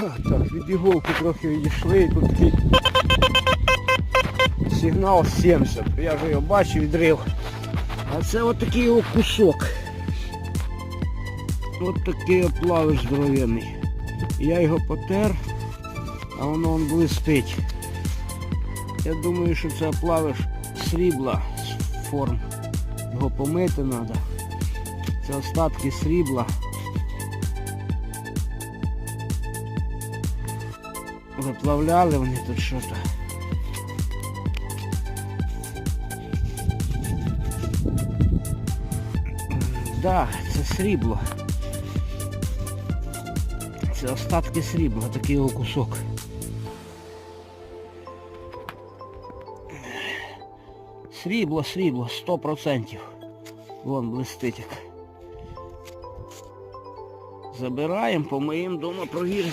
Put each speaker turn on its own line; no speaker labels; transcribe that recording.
Так, від іголки трохи відійшли, тут такий сигнал 70. Я вже його бачив, відрив. А це от кусок. От такий от плавиш здоровенний. Я його потер, а воно он блистить. Я думаю, що це плавиш срібла форм. Його помити треба. Це остатки срібла. Виплавляли вони тут що-то. Да, це срібло. Це остатки срібла, такий його кусок. Срібло, срібло, 100%. Вон блистить як. Забираємо, помиємо, дома провіримо.